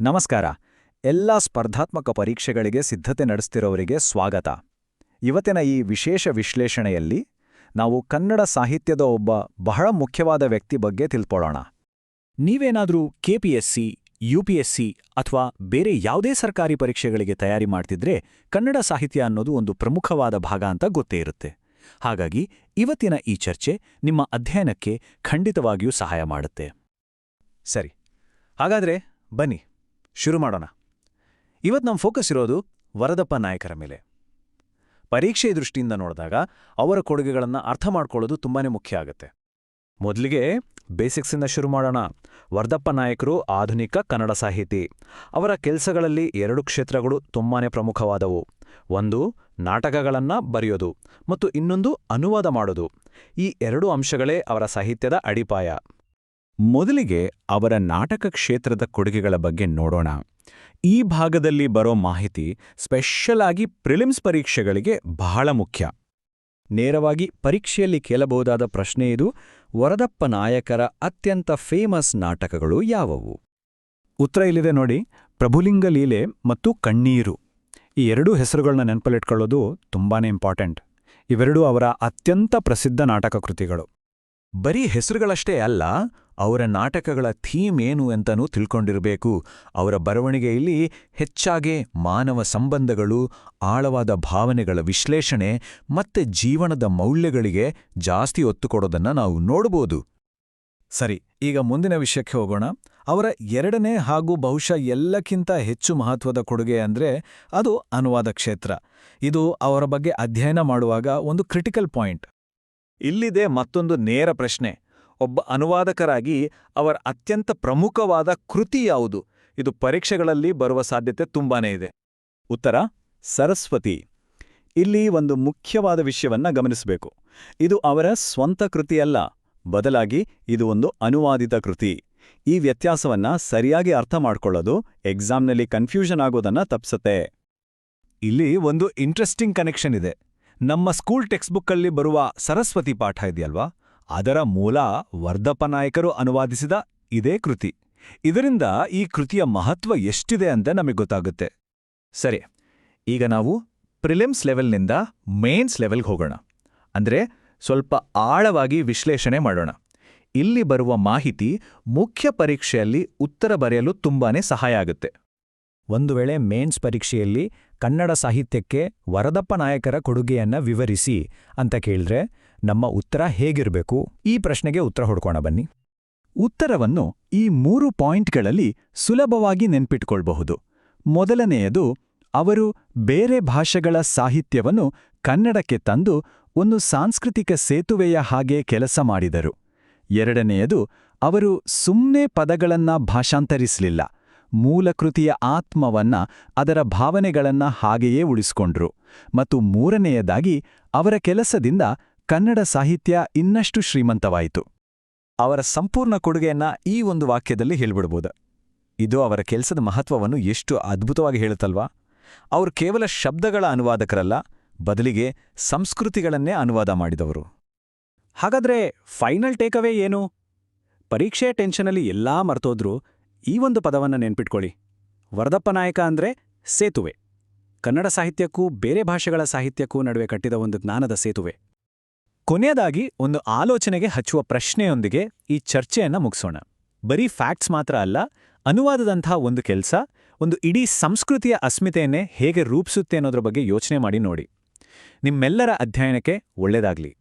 ನಮಸ್ಕಾರ. ಎಲ್ಲ ಸ್ಪರ್ಧಾತ್ಮಕ ಪರೀಕ್ಷೆಗಳಿಗೆ ಸಿದ್ಧತೆ ನಡೆಸ್ತಿರೋರಿಗೆ ಸ್ವಾಗತ. ಇವತ್ತಿನ ಈ ವಿಶೇಷ ವಿಶ್ಲೇಷಣೆಯಲ್ಲಿ ನಾವು ಕನ್ನಡ ಸಾಹಿತ್ಯದ ಒಬ್ಬ ಬಹಳ ಮುಖ್ಯವಾದ ವ್ಯಕ್ತಿ ಬಗ್ಗೆ ತಿಳ್ಕೊಳ್ಳೋಣ. ನೀವೇನಾದರೂ ಕೆಪಿಎಸ್ಸಿ ಯುಪಿಎಸ್ಸಿ ಅಥವಾ ಬೇರೆ ಯಾವುದೇ ಸರ್ಕಾರಿ ಪರೀಕ್ಷೆಗಳಿಗೆ ತಯಾರಿ ಮಾಡ್ತಿದ್ರೆ ಕನ್ನಡ ಸಾಹಿತ್ಯ ಅನ್ನೋದು ಒಂದು ಪ್ರಮುಖವಾದ ಭಾಗ ಅಂತ ಗೊತ್ತೇ ಇರುತ್ತೆ. ಹಾಗಾಗಿ ಇವತ್ತಿನ ಈ ಚರ್ಚೆ ನಿಮ್ಮ ಅಧ್ಯಯನಕ್ಕೆ ಖಂಡಿತವಾಗಿಯೂ ಸಹಾಯ ಮಾಡುತ್ತೆ. ಸರಿ. ಹಾಗಾದ್ರೆ ಬನ್ನಿ. ಶುರು ಮಾಡೋಣ. ಇವತ್ತು ನಮ್ಮ ಫೋಕಸ್ ಇರೋದು ವರದಪ್ಪ ನಾಯಕರ ಮೇಲೆ. ಪರೀಕ್ಷೆ ದೃಷ್ಟಿಯಿಂದ ನೋಡಿದಾಗ ಅವರ ಕೊಡುಗೆಗಳನ್ನು ಅರ್ಥ ಮಾಡ್ಕೊಳ್ಳೋದು ತುಂಬಾನೇ ಮುಖ್ಯ ಆಗುತ್ತೆ. ಮೊದಲಿಗೆ ಬೇಸಿಕ್ಸಿಂದ ಶುರು ಮಾಡೋಣ. ವರದಪ್ಪ ನಾಯಕರು ಆಧುನಿಕ ಕನ್ನಡ ಸಾಹಿತಿ. ಅವರ ಕೆಲಸಗಳಲ್ಲಿ ಎರಡು ಕ್ಷೇತ್ರಗಳು ತುಂಬಾನೇ ಪ್ರಮುಖವಾದವು. ಒಂದು, ನಾಟಕಗಳನ್ನ ಬರೆಯೋದು ಮತ್ತು ಇನ್ನೊಂದು ಅನುವಾದ ಮಾಡೋದು. ಈ ಎರಡು ಅಂಶಗಳೇ ಅವರ ಸಾಹಿತ್ಯದ ಅಡಿಪಾಯ. ಮೊದಲಿಗೆ ಅವರ ನಾಟಕ ಕ್ಷೇತ್ರದ ಕೊಡುಗೆಗಳ ಬಗ್ಗೆ ನೋಡೋಣ. ಈ ಭಾಗದಲ್ಲಿ ಬರೋ ಮಾಹಿತಿ ಸ್ಪೆಷಲ್ ಆಗಿ ಪ್ರಿಲಿಮ್ಸ್ ಪರೀಕ್ಷೆಗಳಿಗೆ ಬಹಳ ಮುಖ್ಯ. ನೇರವಾಗಿ ಪರೀಕ್ಷೆಯಲ್ಲಿ ಕೇಳಬಹುದಾದ ಪ್ರಶ್ನೆ ಇದು, ವರದಪ್ಪ ನಾಯಕರ ಅತ್ಯಂತ ಫೇಮಸ್ ನಾಟಕಗಳು ಯಾವುವು? ಉತ್ತರ ಇಲ್ಲಿದೆ ನೋಡಿ, ಪ್ರಭುಲಿಂಗ ಲೀಲೆ ಮತ್ತು ಕಣ್ಣೀರು. ಈ ಎರಡೂ ಹೆಸರುಗಳನ್ನ ನೆನಪಲ್ಲಿಟ್ಕೊಳ್ಳೋದು ತುಂಬಾನೇ ಇಂಪಾರ್ಟೆಂಟ್ ಇವೆರಡೂ ಅವರ ಅತ್ಯಂತ ಪ್ರಸಿದ್ಧ ನಾಟಕ ಕೃತಿಗಳು. ಬರೀ ಹೆಸರುಗಳಷ್ಟೇ ಅಲ್ಲ ಅವರ ನಾಟಕಗಳ ಥೀಮ್ ಏನು ಅಂತನೂ ತಿಳ್ಕೊಂಡಿರಬೇಕು. ಅವರ ಬರವಣಿಗೆಯಲ್ಲಿ ಹೆಚ್ಚಾಗಿ ಮಾನವ ಸಂಬಂಧಗಳು, ಆಳವಾದ ಭಾವನೆಗಳ ವಿಶ್ಲೇಷಣೆ ಮತ್ತೆ ಜೀವನದ ಮೌಲ್ಯಗಳಿಗೆ ಜಾಸ್ತಿ ಒತ್ತು ಕೊಡೋದನ್ನ ನಾವು ನೋಡಬಹುದು ಸರಿ, ಈಗ ಮುಂದಿನ ವಿಷಯಕ್ಕೆ ಹೋಗೋಣ. ಅವರ ಎರಡನೇ ಹಾಗೂ ಬಹುಶಃ ಎಲ್ಲಕ್ಕಿಂತ ಹೆಚ್ಚು ಮಹತ್ವದ ಕೊಡುಗೆ ಅಂದ್ರೆ ಅದು ಅನುವಾದ ಕ್ಷೇತ್ರ. ಇದು ಅವರ ಬಗ್ಗೆ ಅಧ್ಯಯನ ಮಾಡುವಾಗ ಒಂದು ಕ್ರಿಟಿಕಲ್ ಪಾಯಿಂಟ್. ಇಲ್ಲಿದೆ ಮತ್ತೊಂದು ನೇರ ಪ್ರಶ್ನೆ. ಒಬ್ಬ ಅನುವಾದಕರಾಗಿ ಅವರ ಅತ್ಯಂತ ಪ್ರಮುಖವಾದ ಕೃತಿ ಯಾವುದು? ಇದು ಪರೀಕ್ಷೆಗಳಲ್ಲಿ ಬರುವ ಸಾಧ್ಯತೆ ತುಂಬಾನೇ ಇದೆ. ಉತ್ತರ, ಸರಸ್ವತಿ. ಇಲ್ಲಿ ಒಂದು ಮುಖ್ಯವಾದ ವಿಷಯವನ್ನ ಗಮನಿಸಬೇಕು. ಇದು ಅವರ ಸ್ವಂತ ಕೃತಿಯಲ್ಲ. ಬದಲಾಗಿ ಇದು ಒಂದು ಅನುವಾದಿತ ಕೃತಿ. ಈ ವ್ಯತ್ಯಾಸವನ್ನ ಸರಿಯಾಗಿ ಅರ್ಥ ಮಾಡಿಕೊಳ್ಳೋದು ಎಕ್ಸಾಮ್ನಲ್ಲಿ ಕನ್ಫ್ಯೂಷನ್ ಆಗೋದನ್ನ ತಪ್ಸತ್ತೆ. ಇಲ್ಲಿ ಒಂದು ಇಂಟ್ರೆಸ್ಟಿಂಗ್ ಕನೆಕ್ಷನ್ ಇದೆ. ನಮ್ಮ ಸ್ಕೂಲ್ ಟೆಕ್ಸ್ಟ್ ಬುಕ್ಕಲ್ಲಿ ಬರುವ ಸರಸ್ವತಿ ಪಾಠ ಇದೆಯಲ್ವಾ? ಅದರ ಮೂಲ ವರ್ಧಪ್ಪ ನಾಯಕರು ಅನುವಾದಿಸಿದ ಇದೇ ಕೃತಿ. ಇದರಿಂದ ಈ ಕೃತಿಯ ಮಹತ್ವ ಎಷ್ಟಿದೆ ಅಂತ ನಮಗೆ ಗೊತ್ತಾಗುತ್ತೆ. ಸರಿ, ಈಗ ನಾವು ಪ್ರಿಲಿಮ್ಸ್ ಲೆವೆಲ್ನಿಂದ ಮೇನ್ಸ್ ಲೆವೆಲ್ಗೆ ಹೋಗೋಣ. ಅಂದ್ರೆ ಸ್ವಲ್ಪ ಆಳವಾಗಿ ವಿಶ್ಲೇಷಣೆ ಮಾಡೋಣ. ಇಲ್ಲಿ ಬರುವ ಮಾಹಿತಿ ಮುಖ್ಯ ಪರೀಕ್ಷೆಯಲ್ಲಿ ಉತ್ತರ ಬರೆಯಲು ತುಂಬಾನೇ ಸಹಾಯ ಆಗುತ್ತೆ. ಒಂದು ವೇಳೆ ಮೇನ್ಸ್ ಪರೀಕ್ಷೆಯಲ್ಲಿ ಕನ್ನಡ ಸಾಹಿತ್ಯಕ್ಕೆ ವರದಪ್ಪ ನಾಯಕರ ಕೊಡುಗೆಯನ್ನ ವಿವರಿಸಿ ಅಂತ ಕೇಳಿದ್ರೆ ನಮ್ಮ ಉತ್ತರ ಹೇಗಿರಬೇಕು? ಈ ಪ್ರಶ್ನೆಗೆ ಉತ್ತರ ಹುಡ್ಕೋಣ ಬನ್ನಿ. ಉತ್ತರವನ್ನು ಈ ಮೂರು ಪಾಯಿಂಟ್ಗಳಲ್ಲಿ ಸುಲಭವಾಗಿ ನೆನ್ಪಿಟ್ಕೊಳ್ಬಹುದು. ಮೊದಲನೆಯದು, ಅವರು ಬೇರೆ ಭಾಷೆಗಳ ಸಾಹಿತ್ಯವನ್ನು ಕನ್ನಡಕ್ಕೆ ತಂದು ಒಂದು ಸಾಂಸ್ಕೃತಿಕ ಸೇತುವೆಯ ಹಾಗೆ ಕೆಲಸ ಮಾಡಿದರು. ಎರಡನೆಯದು, ಅವರು ಸುಮ್ನೆ ಪದಗಳನ್ನ ಭಾಷಾಂತರಿಸಲಿಲ್ಲ. ಮೂಲಕೃತಿಯ ಆತ್ಮವನ್ನ ಅದರ ಭಾವನೆಗಳನ್ನ ಹಾಗೆಯೇ ಉಳಿಸ್ಕೊಂಡ್ರು. ಮತ್ತು ಮೂರನೆಯದಾಗಿ, ಅವರ ಕೆಲಸದಿಂದ ಕನ್ನಡ ಸಾಹಿತ್ಯ ಇನ್ನಷ್ಟು ಶ್ರೀಮಂತವಾಯಿತು. ಅವರ ಸಂಪೂರ್ಣ ಕೊಡುಗೆಯನ್ನ ಈ ಒಂದು ವಾಕ್ಯದಲ್ಲಿ ಹೇಳ್ಬಿಡ್ಬೋದು. ಇದು ಅವರ ಕೆಲಸದ ಮಹತ್ವವನ್ನು ಎಷ್ಟು ಅದ್ಭುತವಾಗಿ ಹೇಳುತ್ತಲ್ವಾ? ಅವರು ಕೇವಲ ಶಬ್ದಗಳ ಅನುವಾದಕರಲ್ಲ, ಬದಲಿಗೆ ಸಂಸ್ಕೃತಿಗಳನ್ನೇ ಅನುವಾದ ಮಾಡಿದವರು. ಹಾಗಾದ್ರೆ ಫೈನಲ್ ಟೇಕವೇ ಏನು? ಪರೀಕ್ಷೆ ಟೆನ್ಷನಲ್ಲಿ ಎಲ್ಲಾ ಮರ್ತೋದ್ರೂ, ಈ ಒಂದು ಪದವನ್ನ ನೆನ್ಪಿಟ್ಕೊಳ್ಳಿ. ವರದಪ್ಪ ನಾಯಕ ಅಂದ್ರೆ ಸೇತುವೆ. ಕನ್ನಡ ಸಾಹಿತ್ಯಕ್ಕೂ, ಬೇರೆ ಭಾಷೆಗಳ ಸಾಹಿತ್ಯಕ್ಕೂ ನಡುವೆ ಕಟ್ಟಿದ ಒಂದು ಜ್ಞಾನದ ಸೇತುವೆ. ಕೊನೆಯದಾಗಿ ಒಂದು ಆಲೋಚನೆಗೆ ಹಚ್ಚುವ ಪ್ರಶ್ನೆಯೊಂದಿಗೆ ಈ ಚರ್ಚೆಯನ್ನ ಮುಗಿಸೋಣ. ಬರೀ ಫ್ಯಾಕ್ಟ್ಸ್ ಮಾತ್ರ ಅಲ್ಲ, ಅನುವಾದದಂಥ ಒಂದು ಕೆಲಸ, ಒಂದು ಇಡೀ ಸಂಸ್ಕೃತಿಯ ಅಸ್ಮಿತೆಯನ್ನೇ ಹೇಗೆ ರೂಪಿಸುತ್ತೆ ಅನ್ನೋದ್ರ ಬಗ್ಗೆ ಯೋಚನೆ ಮಾಡಿ ನೋಡಿ. ನಿಮ್ಮೆಲ್ಲರ ಅಧ್ಯಯನಕ್ಕೆ ಒಳ್ಳೆಯದಾಗ್ಲಿ